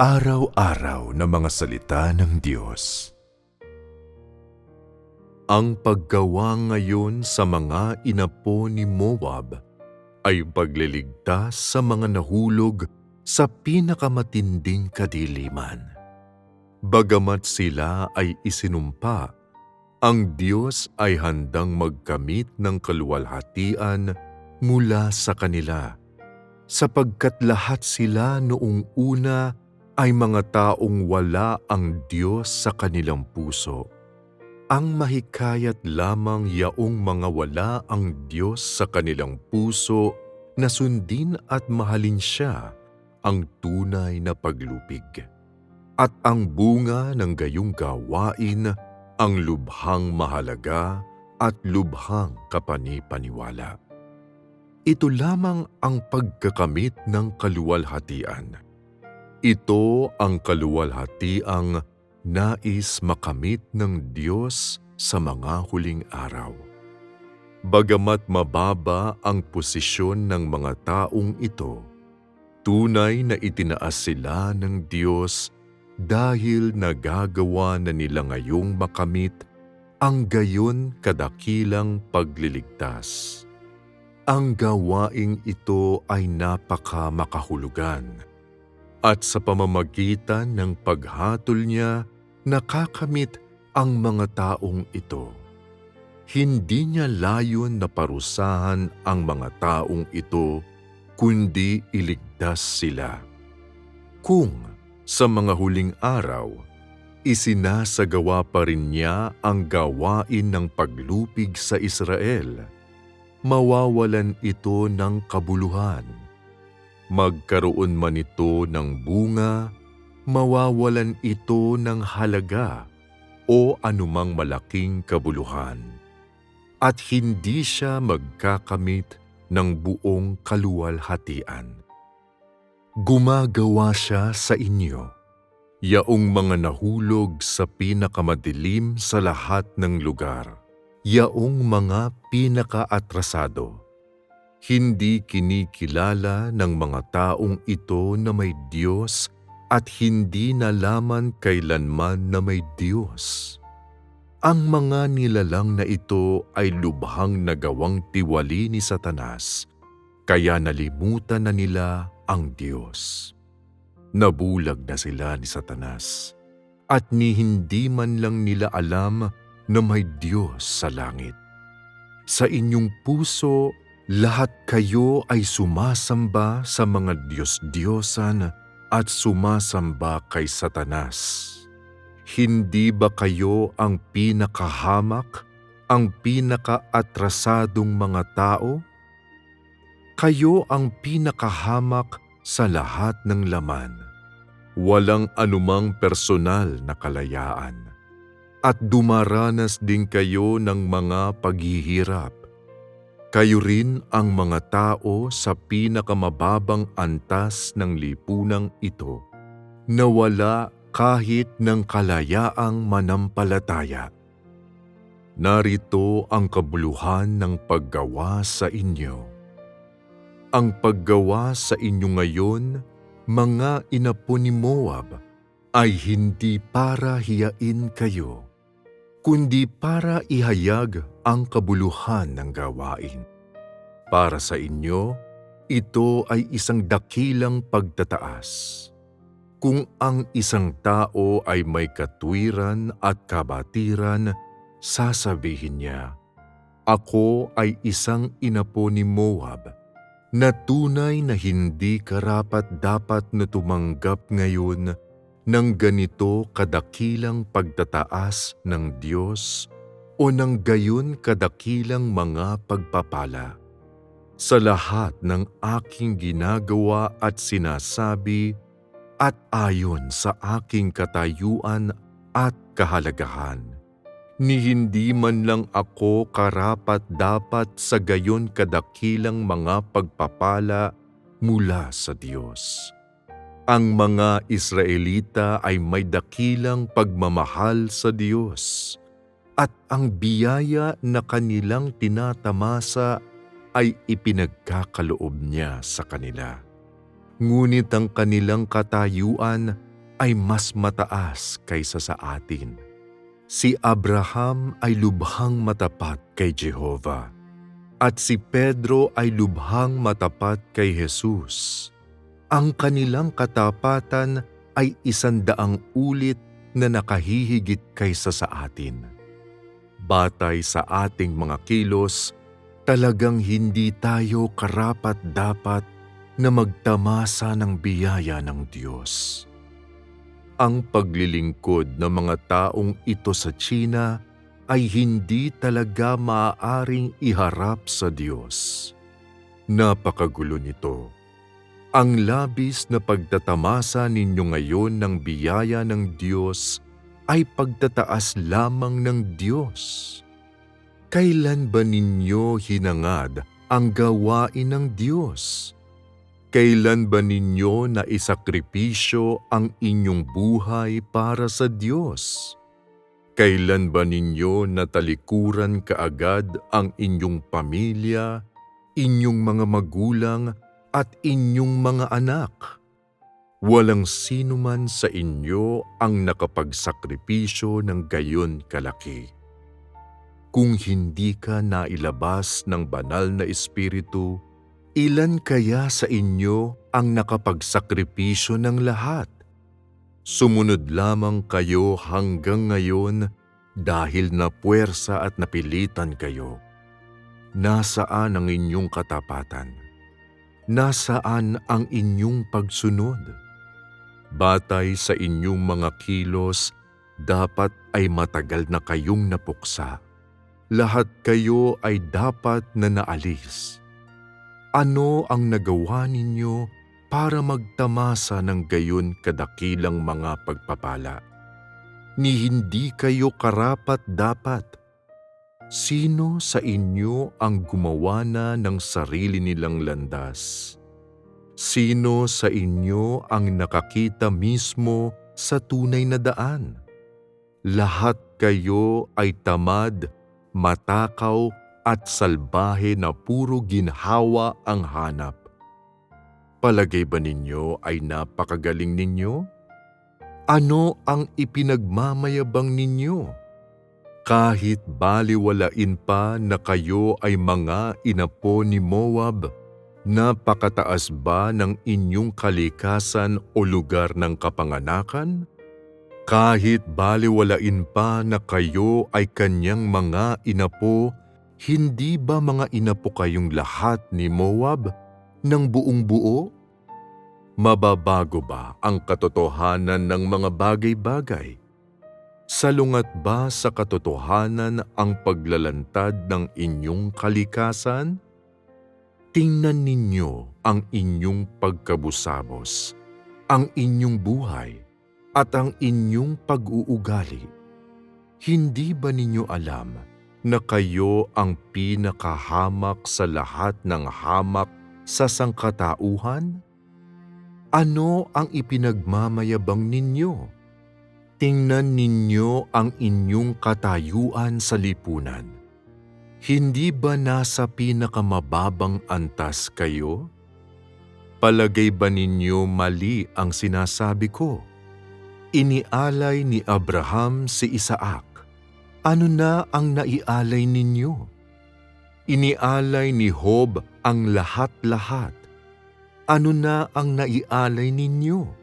Araw-araw na mga salita ng Diyos. Ang paggawa ngayon sa mga inapo ni Moab ay pagliligtas sa mga nahulog sa pinakamatinding kadiliman. Bagamat sila ay isinumpa, ang Diyos ay handang magkamit ng kaluwalhatian mula sa kanila, sapagkat lahat sila noong una ay mga taong wala ang Diyos sa kanilang puso. Ang mahikayat lamang yaong mga wala ang Diyos sa kanilang puso na sundin at mahalin siya ang tunay na paglupig. At ang bunga ng gayong gawain ang lubhang mahalaga at lubhang kapani-paniwala. Ito lamang ang pagkakamit ng kaluwalhatian. Ito ang kaluwalhatiang nais makamit ng Diyos sa mga huling araw. Bagamat mababa ang posisyon ng mga taong ito, tunay na itinaas sila ng Diyos dahil nagagawa na nila ngayong makamit ang gayon kadakilang pagliligtas. Ang gawaing ito ay napaka makahulugan at sa pamamagitan ng paghatol niya nakakamit ang mga taong ito. Hindi niya layon na parusahan ang mga taong ito kundi iligtas sila. Kung sa mga huling araw, isinasagawa pa rin niya ang gawain ng paglupig sa Israel. Mawawalan ito ng kabuluhan. Magkaroon man ito ng bunga, mawawalan ito ng halaga o anumang malaking kabuluhan. At hindi siya magkakamit ng buong kaluwalhatian gumagawa siya sa inyo. Yaong mga nahulog sa pinakamadilim sa lahat ng lugar. Yaong mga pinakaatrasado. Hindi kinikilala ng mga taong ito na may Diyos at hindi nalaman kailanman na may Diyos. Ang mga nilalang na ito ay lubhang nagawang tiwali ni Satanas, kaya nalimutan na nila ang Diyos. Nabulag na sila ni Satanas at ni hindi man lang nila alam na may Diyos sa langit. Sa inyong puso, lahat kayo ay sumasamba sa mga Diyos-Diyosan at sumasamba kay Satanas. Hindi ba kayo ang pinakahamak, ang pinakaatrasadong mga tao? Kayo ang pinakahamak sa lahat ng laman. Walang anumang personal na kalayaan. At dumaranas din kayo ng mga paghihirap. Kayo rin ang mga tao sa pinakamababang antas ng lipunang ito na wala kahit ng kalayaang manampalataya. Narito ang kabuluhan ng paggawa sa inyo ang paggawa sa inyo ngayon, mga inapo ni Moab, ay hindi para hiyain kayo, kundi para ihayag ang kabuluhan ng gawain. Para sa inyo, ito ay isang dakilang pagtataas. Kung ang isang tao ay may katwiran at kabatiran, sasabihin niya, Ako ay isang inapo ni Moab, na tunay na hindi karapat dapat na tumanggap ngayon ng ganito kadakilang pagtataas ng Diyos o ng gayon kadakilang mga pagpapala. Sa lahat ng aking ginagawa at sinasabi at ayon sa aking katayuan at kahalagahan ni hindi man lang ako karapat dapat sa gayon kadakilang mga pagpapala mula sa Diyos. Ang mga Israelita ay may dakilang pagmamahal sa Diyos at ang biyaya na kanilang tinatamasa ay ipinagkakaloob niya sa kanila. ngunit ang kanilang katayuan ay mas mataas kaysa sa atin. Si Abraham ay lubhang matapat kay Jehova at si Pedro ay lubhang matapat kay Jesus. Ang kanilang katapatan ay isandaang ulit na nakahihigit kaysa sa atin. Batay sa ating mga kilos, talagang hindi tayo karapat-dapat na magtamasa ng biyaya ng Diyos. Ang paglilingkod ng mga taong ito sa China ay hindi talaga maaaring iharap sa Diyos. Napakagulo nito. Ang labis na pagtatamasa ninyo ngayon ng biyaya ng Diyos ay pagtataas lamang ng Diyos. Kailan ba ninyo hinangad ang gawain ng Diyos? Kailan ba ninyo na isakripisyo ang inyong buhay para sa Diyos? Kailan ba ninyo natalikuran kaagad ang inyong pamilya, inyong mga magulang at inyong mga anak? Walang sino man sa inyo ang nakapagsakripisyo ng gayon kalaki. Kung hindi ka nailabas ng banal na espiritu, ilan kaya sa inyo ang nakapagsakripisyo ng lahat? Sumunod lamang kayo hanggang ngayon dahil na puwersa at napilitan kayo. Nasaan ang inyong katapatan? Nasaan ang inyong pagsunod? Batay sa inyong mga kilos, dapat ay matagal na kayong napuksa. Lahat kayo ay dapat na naalis. Ano ang nagawa ninyo para magtamasa ng gayon kadakilang mga pagpapala? Ni hindi kayo karapat dapat. Sino sa inyo ang gumawa na ng sarili nilang landas? Sino sa inyo ang nakakita mismo sa tunay na daan? Lahat kayo ay tamad, matakaw at salbahe na puro ginhawa ang hanap. Palagay ba ninyo ay napakagaling ninyo? Ano ang ipinagmamayabang ninyo? Kahit baliwalain pa na kayo ay mga inapo ni Moab, napakataas ba ng inyong kalikasan o lugar ng kapanganakan? Kahit baliwalain pa na kayo ay kanyang mga inapo, hindi ba mga inapo kayong lahat ni Moab ng buong buo? Mababago ba ang katotohanan ng mga bagay-bagay? Salungat ba sa katotohanan ang paglalantad ng inyong kalikasan? Tingnan ninyo ang inyong pagkabusabos, ang inyong buhay, at ang inyong pag-uugali. Hindi ba ninyo alam na kayo ang pinakahamak sa lahat ng hamak sa sangkatauhan? Ano ang ipinagmamayabang ninyo? Tingnan ninyo ang inyong katayuan sa lipunan. Hindi ba nasa pinakamababang antas kayo? Palagay ba ninyo mali ang sinasabi ko? Inialay ni Abraham si Isaac. Ano na ang naialay ninyo? Inialay ni Job ang lahat-lahat. Ano na ang naialay ninyo?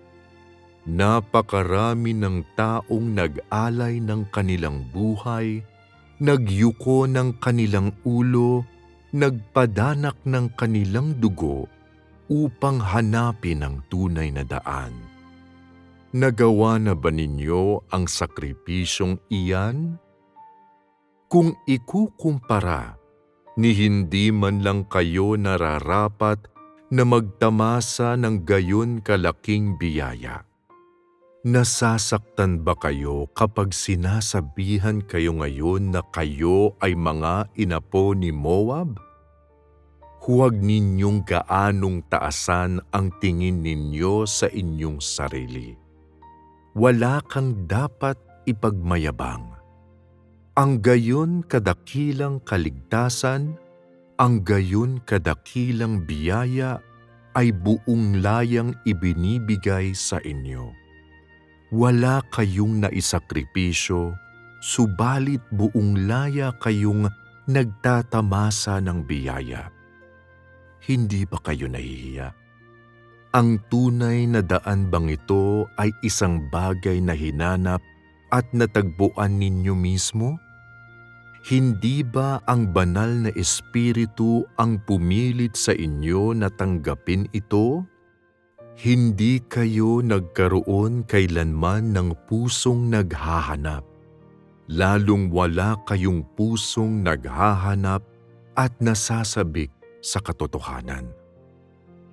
Napakarami ng taong nag-alay ng kanilang buhay, nagyuko ng kanilang ulo, nagpadanak ng kanilang dugo upang hanapin ang tunay na daan. Nagawa na ba ninyo ang sakripisyong iyan? Kung ikukumpara, ni hindi man lang kayo nararapat na magtamasa ng gayon kalaking biyaya. Nasasaktan ba kayo kapag sinasabihan kayo ngayon na kayo ay mga inapo ni Moab? Huwag ninyong gaanong taasan ang tingin ninyo sa inyong sarili. Wala kang dapat ipagmayabang. Ang gayon kadakilang kaligtasan, ang gayon kadakilang biyaya ay buong layang ibinibigay sa inyo. Wala kayong naisakripisyo, subalit buong laya kayong nagtatamasa ng biyaya. Hindi ba kayo nahihiya? Ang tunay na daan bang ito ay isang bagay na hinanap at natagpuan ninyo mismo? Hindi ba ang banal na espiritu ang pumilit sa inyo na tanggapin ito? Hindi kayo nagkaroon kailanman ng pusong naghahanap, lalong wala kayong pusong naghahanap at nasasabik sa katotohanan.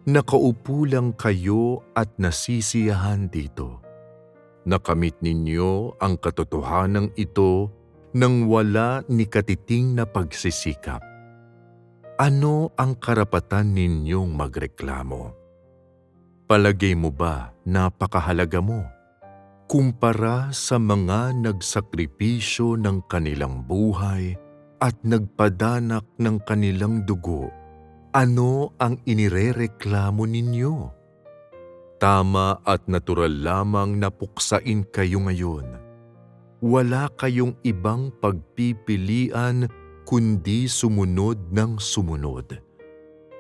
Nakaupo lang kayo at nasisiyahan dito. Nakamit ninyo ang katotohanan ito nang wala ni katiting na pagsisikap. Ano ang karapatan ninyong magreklamo? Palagay mo ba napakahalaga mo? Kumpara sa mga nagsakripisyo ng kanilang buhay at nagpadanak ng kanilang dugo, ano ang inirereklamo ninyo? Tama at natural lamang na puksain kayo ngayon wala kayong ibang pagpipilian kundi sumunod ng sumunod.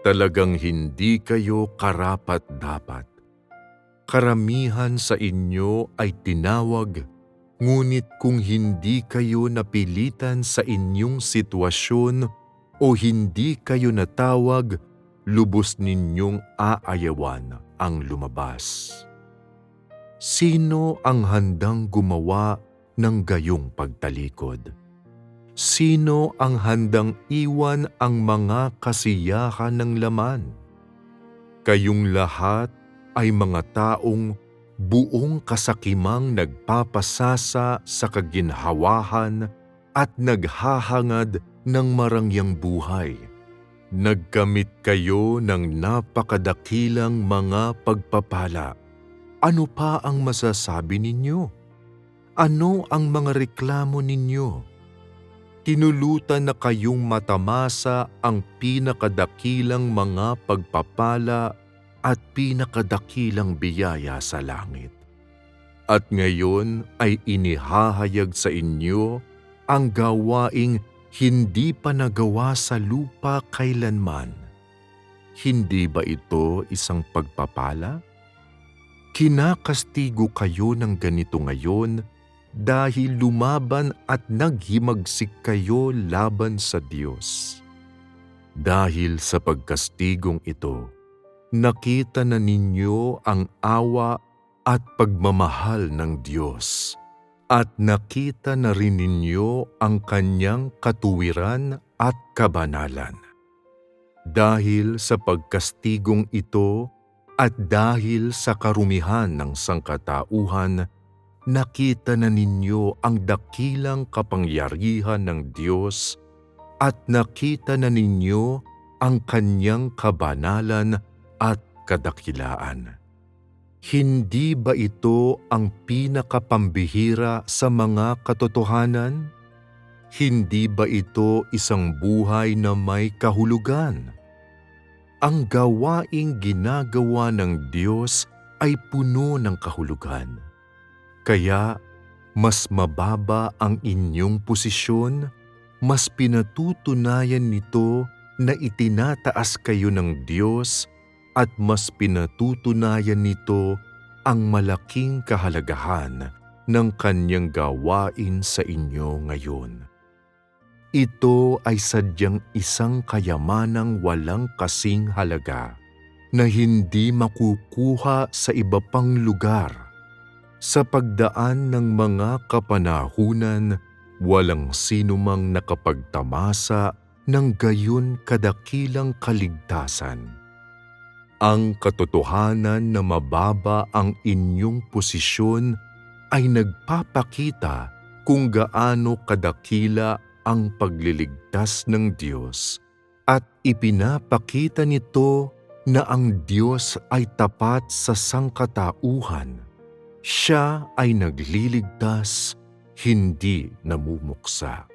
Talagang hindi kayo karapat-dapat. Karamihan sa inyo ay tinawag, ngunit kung hindi kayo napilitan sa inyong sitwasyon o hindi kayo natawag, lubos ninyong aayawan ang lumabas. Sino ang handang gumawa ng gayong pagtalikod? Sino ang handang iwan ang mga kasiyahan ng laman? Kayong lahat ay mga taong buong kasakimang nagpapasasa sa kaginhawahan at naghahangad ng marangyang buhay. Nagkamit kayo ng napakadakilang mga pagpapala. Ano pa ang masasabi ninyo? Ano ang mga reklamo ninyo? Tinulutan na kayong matamasa ang pinakadakilang mga pagpapala at pinakadakilang biyaya sa langit. At ngayon ay inihahayag sa inyo ang gawaing hindi pa nagawa sa lupa kailanman. Hindi ba ito isang pagpapala? Kinakastigo kayo ng ganito ngayon dahil lumaban at naghimagsik kayo laban sa Diyos. Dahil sa pagkastigong ito, nakita na ninyo ang awa at pagmamahal ng Diyos at nakita na rin ninyo ang kanyang katuwiran at kabanalan. Dahil sa pagkastigong ito at dahil sa karumihan ng sangkatauhan, nakita na ninyo ang dakilang kapangyarihan ng Diyos at nakita na ninyo ang kanyang kabanalan at kadakilaan. Hindi ba ito ang pinakapambihira sa mga katotohanan? Hindi ba ito isang buhay na may kahulugan? Ang gawaing ginagawa ng Diyos ay puno ng kahulugan kaya mas mababa ang inyong posisyon, mas pinatutunayan nito na itinataas kayo ng Diyos at mas pinatutunayan nito ang malaking kahalagahan ng kanyang gawain sa inyo ngayon. Ito ay sadyang isang kayamanang walang kasing halaga na hindi makukuha sa iba pang lugar sa pagdaan ng mga kapanahunan, walang sinumang nakapagtamasa ng gayon kadakilang kaligtasan. Ang katotohanan na mababa ang inyong posisyon ay nagpapakita kung gaano kadakila ang pagliligtas ng Diyos at ipinapakita nito na ang Diyos ay tapat sa sangkatauhan siya ay nagliligtas, hindi namumuksa.